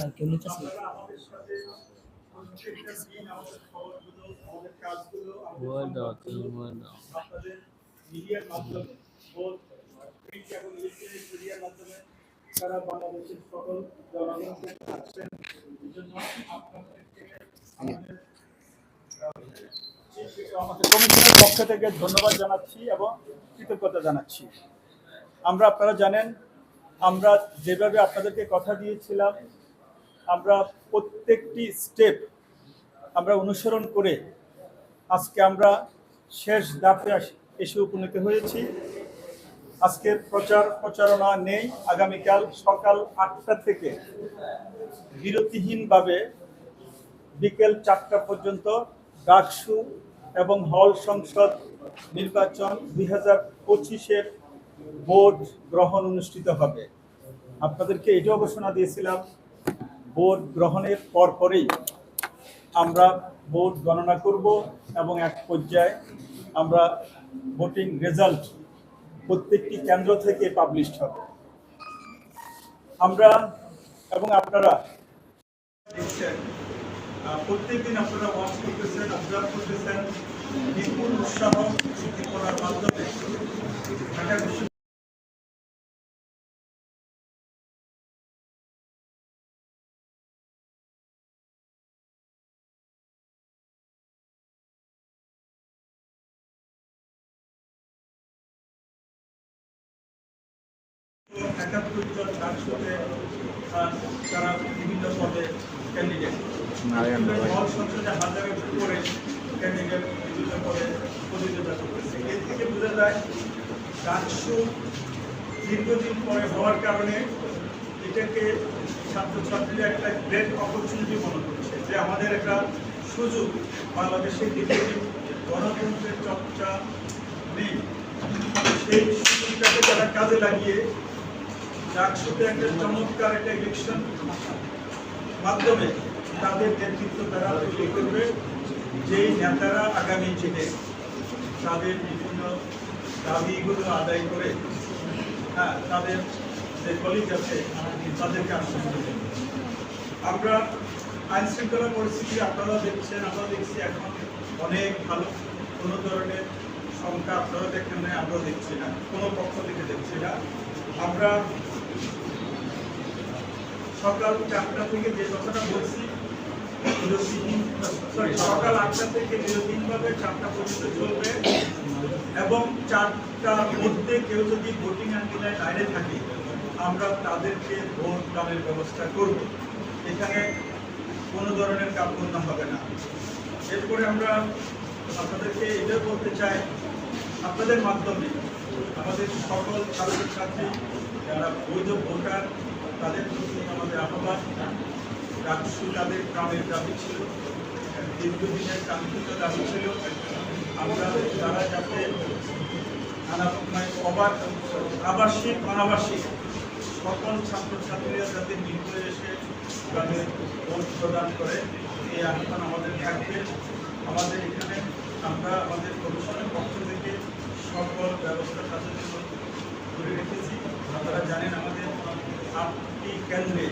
Sir কেউ নিতেছে সারা বাংলাদেশের সকল জনগণকে জন্য কমিশনের পক্ষ থেকে ধন্যবাদ জানাচ্ছি এবং কৃতজ্ঞতা জানাচ্ছি। আমরা আপনারা জানেন আমরা যেভাবে আপনাদেরকে কথা দিয়েছিলাম আমরা প্রত্যেকটি স্টেপ আমরা অনুসরণ করে আজকে আমরা শেষ ধাপে এসে উপনীত হয়েছি। আজকের প্রচার প্রচারণা নেই। আগামীকাল সকাল আটটা থেকে বিরতিহীনভাবে বিকেল চারটা পর্যন্ত ডাকসু এবং হল সংসদ নির্বাচন দুই হাজার পঁচিশের ভোট গ্রহণ অনুষ্ঠিত হবে। আপনাদেরকে এটাও ঘোষণা দিয়েছিলাম ভোট গ্রহণের পরপরেই আমরা ভোট গণনা করব এবং এক পর্যায়ে আমরা ভোটিং রেজাল্ট প্রত্যেকটি কেন্দ্র থেকে পাবলিশ হবে। আমরা এবং আপনারা দেখছেন আহ, প্রত্যেকদিন আপনারা ওয়াচ করতেছেন অবজার্ভ করতেছেন বিপুল উৎসাহ করার মাধ্যমে ঢাকা একাত্তর জন ডাকসুতে তারা বিভিন্ন পদে ক্যান্ডিডেট নারায়ণ ভাই। হল সংসদে হাজারের উপরে ক্যান্ডিডেট বিভিন্ন পদে প্রতিযোগিতা করতেছে। এর থেকে বোঝা যায় ডাকসু দীর্ঘদিন পরে হওয়ার কারণে এটাকে ছাত্রছাত্রীরা একটা গ্রেট অপরচুনিটি মনে করছে। যে আমাদের একটা সুযোগ বাংলাদেশে দীর্ঘদিন গণতন্ত্রের চর্চা নেই। সেই সুযোগটাকে তারা কাজে লাগিয়ে ডাকসুতে একটা চমৎকার একটা ইলেকশন মাধ্যমে তাদের নেতৃত্ব তারা তৈরি করবে। যেই নেতারা আগামী দিনে তাদের বিভিন্ন দাবিগুলো আদায় করে হ্যাঁ তাদের যে কলিগ আছে, তাদেরকে করবে আমরা আইন শৃঙ্খলা পরিস্থিতি আপনারা দেখছেন, আমরা দেখছি এখন অনেক ভালো। কোনো ধরনের সংখ্যা আপনারা দেখেন না আমরাও দেখছি না, কোনো পক্ষ থেকে দেখছি না। আমরা সকাল চারটা থেকে যে কথাটা বলছি সকাল আটটা থেকে বিরতিহীনভাবে চারটা পর্যন্ত চলবে এবং চারটার মধ্যে কেউ যদি ভোটিং অ্যান্টিনায় বাইরে থাকে, আমরা তাদেরকে ভোট দানের ব্যবস্থা করব। এখানে কোনো ধরনের কাপড় হবে না। এরপরে আমরা আপনাদেরকে এটাও বলতে চাই, আপনাদের মাধ্যমে, আমাদের সকল ছাত্রছাত্রী যারা বৈধ ভোটার, তাদের প্রতি আমাদের আহ্বান ডাকসু তাদের গ্রামের দাবি ছিল, দীর্ঘদিনের কাঙ্ক্ষিত দাবি ছিল। আমরা তারা যাতে অবাক আবাসিক, অনাবাসিক সকল ছাত্রছাত্রীরা যাতে এসে তাদের ভোট প্রদান করে, এই আহ্বান আমাদের থাকবে। আমাদের এখানে আমরা আমাদের কমিশনের পক্ষ থেকে সকল ব্যবস্থা রেখেছি আপনারা জানেন আমাদের আটটি কেন্দ্রে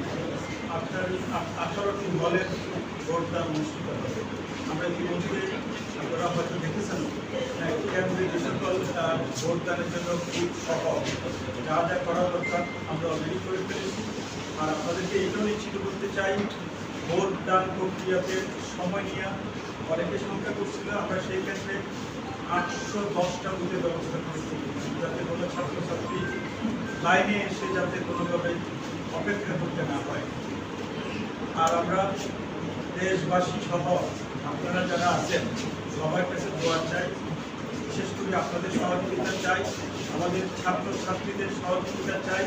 আঠারো আঠারোটি হলের ভোটদান অনুষ্ঠিত হবে। আমরা ইতিমধ্যে আপনারা হয়তো দেখেছেন কেন্দ্রে যে সকল ভোটদানের জন্য বুথ সহ যা যা করা দরকার আমরা অলরেডি করে ফেলেছি। আর আপনাদেরকে এটাও নিশ্চিত করতে চাই, ভোটদান প্রক্রিয়াতে সময় নিয়ে। অনেকে সংখ্যা করছিল, আমরা সেই ক্ষেত্রে আটশো দশটা বুথের ব্যবস্থা করেছি। যাতে কোনো ছাত্রছাত্রী লাইনে এসে যাতে কোনোভাবে অপেক্ষা করতে না হয় আর আমরা দেশবাসী সহ আপনারা যারা আছেন, সবার কাছে দোয়া চাই। বিশেষ করে আপনাদের সহযোগিতা চাই, আমাদের ছাত্রছাত্রীদের সহযোগিতা চাই,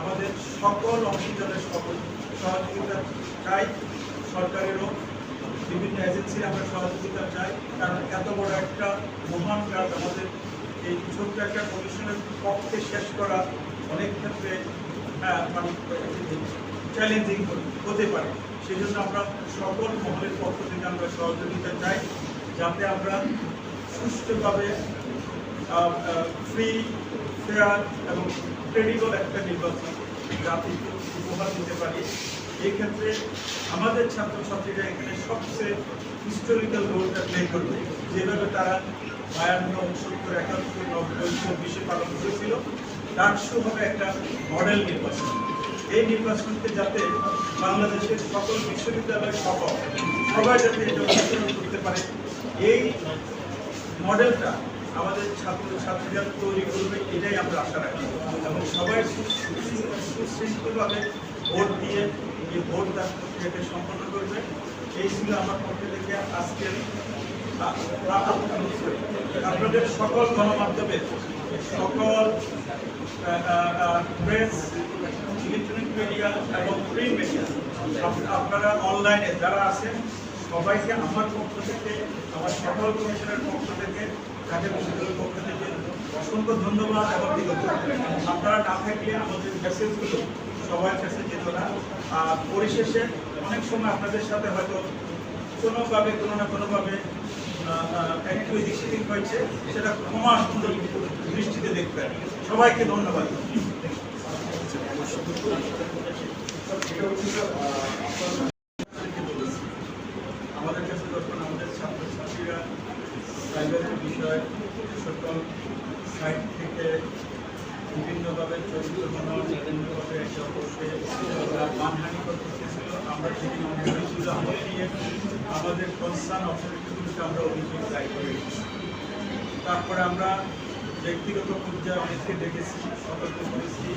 আমাদের সকল অংশীদারের সকল সহযোগিতা চাই, সরকারেরও। বিভিন্ন এজেন্সির আমরা সহযোগিতা চাই। কারণ এত বড় একটা মহান কাজ আমাদের। এই ছোট্ট একটা কমিশনের পক্ষে শেষ করা অনেক ক্ষেত্রে হ্যাঁ, মানে চ্যালেঞ্জিং হতে পারে। সেই জন্য আমরা সকল মহলের পক্ষ থেকে আমরা সহযোগিতা চাই যাতে আমরা সুষ্ঠুভাবে ফ্রি ফেয়ার এবং ক্রেডিবল একটা নির্বাচন জাতিকে উপহার দিতে পারি। এই ক্ষেত্রে আমাদের ছাত্রছাত্রীরা এখানে সবচেয়ে হিস্টোরিক্যাল রোলটা প্লে করবে। যেভাবে তারা বায়ান্ন, উনসত্তর, একাত্তর, নব্বই, চব্বিশে পালন করেছিল ডাকসু হবে একটা মডেল নির্বাচন। এই নির্বাচনকে যাতে বাংলাদেশের সকল বিশ্ববিদ্যালয় সহ সবাই যাতে এটা করতে পারে, এই মডেলটা আমাদের ছাত্র ছাত্রীরা তৈরি করবে, এটাই আমরা আশা রাখি। এবং সবাই সুশৃঙ্খলভাবে ভোট দিয়ে এই ভোট তার প্রক্রিয়াকে সম্পন্ন করবে এই ছিল আমার পক্ষ থেকে আজকের আপনাদের সকল গণমাধ্যমের সকল প্রেস ইলেকট্রনিক মিডিয়া এবং প্রিন্ট মিডিয়া আপনারা অনলাইনে যারা আছেন, সবাইকে আমার পক্ষ থেকে, আমার সকল কমিশনের পক্ষ থেকে ঢাকা বিশ্ববিদ্যালয়ের পক্ষ থেকে অসংখ্য ধন্যবাদ এবং আপনারা না থাকলে আমাদের মেসেজগুলো সবার কাছে যেত না পরিশেষে অনেক সময় আপনাদের সাথে হয়তো কোনোভাবে, কোনো না কোনোভাবে একটু এদিক সেদিক হয়েছে, সেটা ক্ষমা সুন্দর দৃষ্টিতে দেখবেন। সবাইকে ধন্যবাদ আমাদের কাছে যখন আমাদের ছাত্রছাত্রীরা সাইবারের বিষয় সকল সাইট থেকে বিভিন্নভাবে চরিত্র বানানো বিভিন্নভাবে একে অপরকে তারা মানহানি করতেছিল আমরা সেদিন অভিযোগ আমল নিয়ে আমাদের কনসার্ন অথরিটিগুলোকে আমরা অভিযোগ দায়ী করে তারপরে আমরা ব্যক্তিগত পর্যায়ে অনেককে দেখেছি, সতর্ক করেছি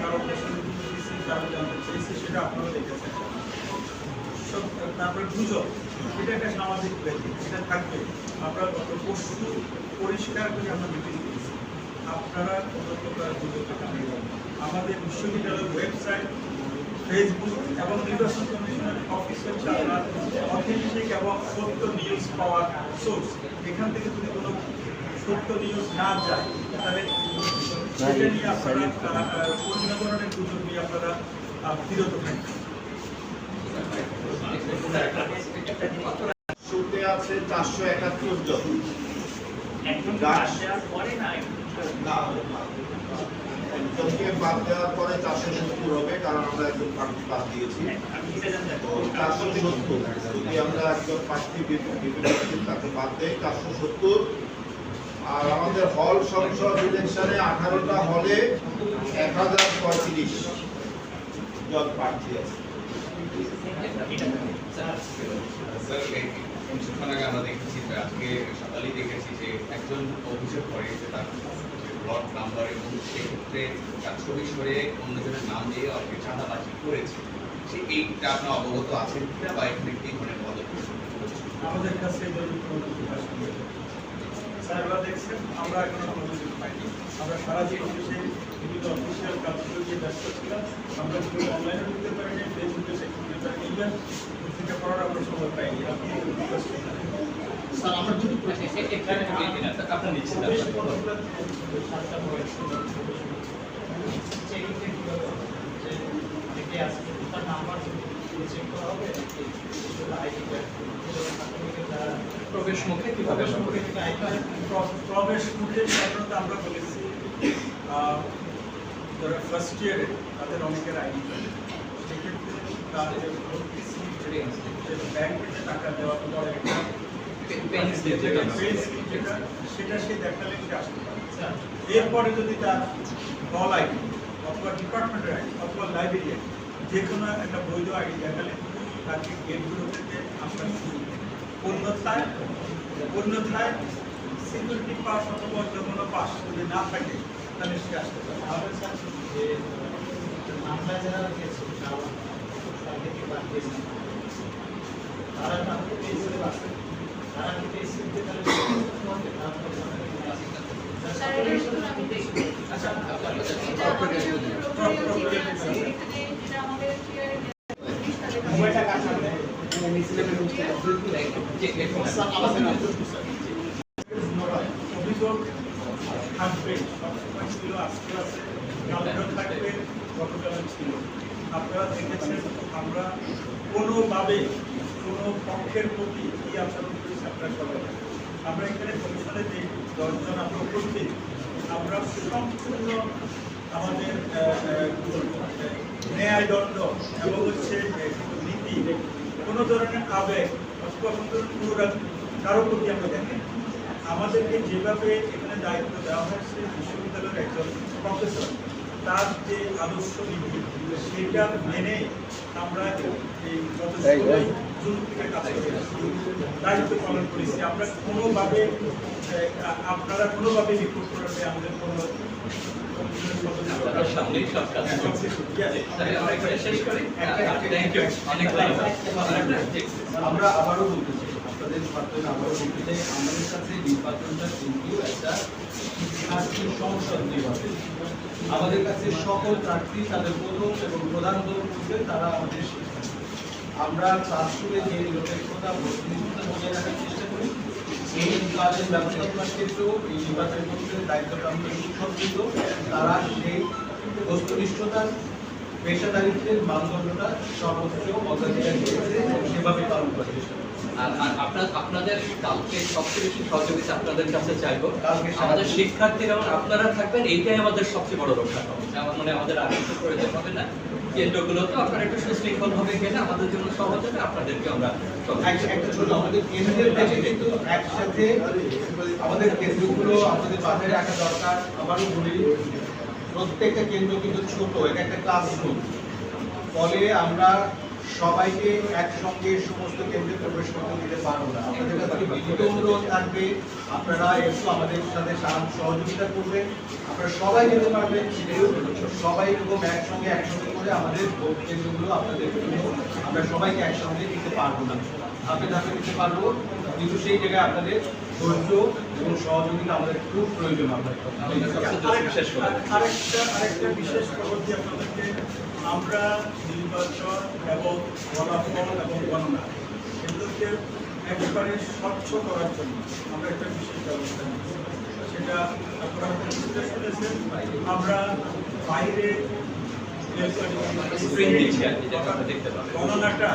কারও প্রশ্ন দিয়েছি কারও জানতে চেয়েছি, সেটা আপনারা দেখেছেন। তারপরে গুজব, এটা একটা সামাজিক ব্যাধি এটা থাকবে। আমরা গত পরশু পরিষ্কার করে আমরা মিটিং করেছি আপনারা কোনো প্রকার গুজব আমাদের বিশ্ববিদ্যালয়ের ওয়েবসাইট ফেসবুক এবং নির্বাচন কমিশনের অফিস হচ্ছে আপনার অথেন্টিক এবং সত্য নিউজ পাওয়ার সোর্স এখান থেকে যদি কোনো সত্য নিউজ না যায় তাহলে সেটা নিয়ে আপনারা অন্য ধরনের গুজব নিয়ে আপনারা বিরত থাকবেন শুরুতে আছে চারশো একাত্তর জন। না, একজনকে বাদ দেওয়ার পরে চারশো সত্তর হবে, কারণ আমরা একজন প্রার্থী বাদ দিয়েছি। চারশো সত্তর যদি আমরা একজন প্রার্থী বিপরীত তাকে বাদ দেই চারশো সত্তর আর আমাদের হল সংসদ ইলেকশনে আঠারোটা হলে এক হাজার পঁয়ত্রিশ জন প্রার্থী আছে। আমরা দেখেছি আজকে সকালেই দেখেছি যে একজন অভিযোগ করে যে তার ব্লক নাম্বার এবং সেক্ষেত্রে তার ছবি সরে অন্যজনের নাম দিয়ে অনেকে চাঁদাবাজি করেছে। সে এইটা আপনার অবগত আছেন কিনা বা এখানে কি ধরনের পদক্ষেপ আমাদের কাছে এই ধরনের কোনো অভিযোগ আসেনি। স্যার, এবার দেখছেন, আমরা এখনও অভিযোগ পাইনি। আমরা সারা জীবন দেশে বিভিন্ন অফিসিয়াল কাজগুলো নিয়ে ব্যস্ত ছিলাম। আমরা কোনো অনলাইনে ঢুকতে পারিনি ফেসবুকে সেখানে পারিনি। পত্রিকা পড়ার আমরা সময় পাইনি। আপনি। স্যার আমরা দুটো প্রশ্ন আপনার যারা প্রবেশ মুখে কীভাবে প্রবেশ মুখে সাধারণত আমরা বলেছি যারা ফার্স্ট ইয়ারে তাদের অনেকের আইডি কার্ড সেক্ষেত্রে তাদের ব্যাংকে টাকা দেওয়ার পরে একটা এরপরে যদি তার দল আইডি অথবা ডিপার্টমেন্টের আইডি অথবা লাইব্রেরি আইডি যে কোনো একটা বৈধ আইডি দেখালে তাকে গেটগুলো থেকে আসার সুযোগ অন্যথায় অন্যথায় সিকিউরিটি পাস অথবা অন্য কোনো পাস যদি না থাকে তাহলে সে আসতে পারে আমাদের স্যার যে আমরা যারা গেছি তারা তাদের আছে অভিযোগ থাকবে সবসময় ছিল আজকে ছিল আপনারা দেখেছেন আমরা কোনোভাবে কোনো পক্ষের প্রতি কি আচরণ করেছি আপনারা সবাই? আমরা এখানে কমিশনে যে দশজন আমরা উপস্থিত আমরা সম্পূর্ণ আমাদের আহ, আহ, ন্যায় দণ্ড এবং হচ্ছে নীতি কোনো ধরনের আবেগ অথবা কোনো ধরনের অনুরাগ কারও প্রতি আমরা দেখি আমাদেরকে যেভাবে এখানে দায়িত্ব দেওয়া হয়েছে বিশ্ববিদ্যালয়ের একজন প্রফেসর তার যে আদর্শ নীতি সেটা মেনে আমরা এই গত দায়িত্ব পালন করেছি আমরা কোনোভাবে আপনারা কোনোভাবে রিপোর্ট করবে আমাদের কোনো আমরা আবারও বলতে চাই আপনাদের আবারও বলতে চাই আমাদের কাছে নির্বাচনটা কিন্তু একটা সংসদ নির্বাচন আমাদের কাছে সকল প্রার্থী তাদের প্রথম এবং প্রধান দল তারা আমাদের আমরা ক্লাসরুমে যে নিরপেক্ষতা বস্তুনিষ্ঠতা বজায় রাখার চেষ্টা করি। এই নির্বাচন ব্যবস্থাপনার ক্ষেত্রেও এই নির্বাচন কমিশনের দায়িত্বপ্রাপ্ত শিক্ষকবৃন্দ তারা সেই বস্তুনিষ্ঠতার পেশাদারিত্বের মানদণ্ডটা সর্বোচ্চ অগ্রাধিকার দিয়েছে এবং সেভাবে পালন করার চেষ্টা আর আপনার আপনাদের কালকে সবচেয়ে বেশি সহযোগিতা আপনাদের কাছে চাইব। আমাদের শিক্ষার্থীরা এবং আপনারা থাকবেন এইটাই আমাদের সবচেয়ে বড় রক্ষা। কবচ আমার মনে আমাদের কিছু প্রয়োজন হবে না। কেন্দ্রগুলো তো আপনারা একটু সুশৃঙ্খল ভাবে গেলে আমাদের জন্য সহজ হবে আপনাদেরকে আমরা একটা- ছোট আমাদের কেন্দ্রের কিন্তু একসাথে আমাদের কেন্দ্রগুলো আমাদের বাজারে রাখা দরকার আবারও বলি প্রত্যেকটা কেন্দ্র কিন্তু ছোট এটা একটা ক্লাসরুম ফলে আমরা সবাইকে একসঙ্গে সমস্ত কেন্দ্রে প্রবেশ করতে দিতে পারব না। আপনাদের কাছে বিনীত অনুরোধ থাকবে। আপনারা একটু আমাদের সাথে সহযোগিতা করবেন। আপনারা সবাই যেতে পারবেন সবাই এরকম একসঙ্গে একসঙ্গে করে আমাদের ভোট কেন্দ্রগুলো আপনাদের আমরা সবাইকে একসঙ্গে দিতে পারব না। ধাপে ধাপে দিতে পারব। কিন্তু সেই জায়গায় আপনাদের ধৈর্য এবং সহযোগিতা আমাদের খুব প্রয়োজন আপনাদের আরেকটা আরেকটা বিশেষ খবর দিয়ে আপনাদেরকে আমরা নির্বাচন এবং ফলাফল এবং গণনা এগুলোকে একেবারে স্বচ্ছ করার জন্য আমরা একটা বিশেষ ব্যবস্থা সেটা আপনারা বুঝতে শুনেছেন আমরা বাইরে গণনাটা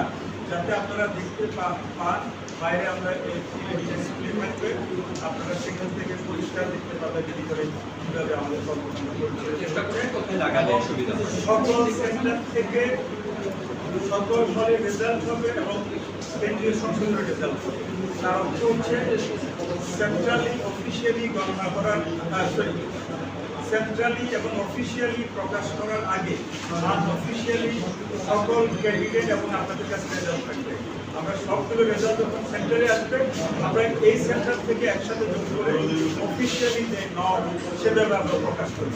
যাতে আপনারা দেখতে পান বাইরে আমরা থাকবে। আপনারা সেখান থেকে পরিষ্কার দেখতে পাবেন ভিতরে কীভাবে আমাদের কর্মকাণ্ড করছি সকল সেক্টর থেকে সকল ফলে রেজাল্ট হবে এবং কেন্দ্রীয় সংসদের রেজাল্ট হবে। তার অর্থ হচ্ছে সেন্ট্রালি অফিসিয়ালি গণনা করার সরি সেন্ট্রালি এবং অফিসিয়ালি প্রকাশ করার আগে অফিসিয়ালি সকল ক্যান্ডিডেট এবং আপনাদের কাছে রেজাল্ট থাকবে। আমরা সবগুলো রেজাল্ট যখন সেন্টারে আসবে আমরা এই সেন্টার থেকে একসাথে যোগ করে অফিসিয়ালি যে নট সেভাবে আমরা প্রকাশ করব।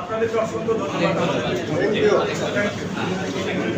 আপনাদেরকে অসংখ্য ধন্যবাদ। আমাদের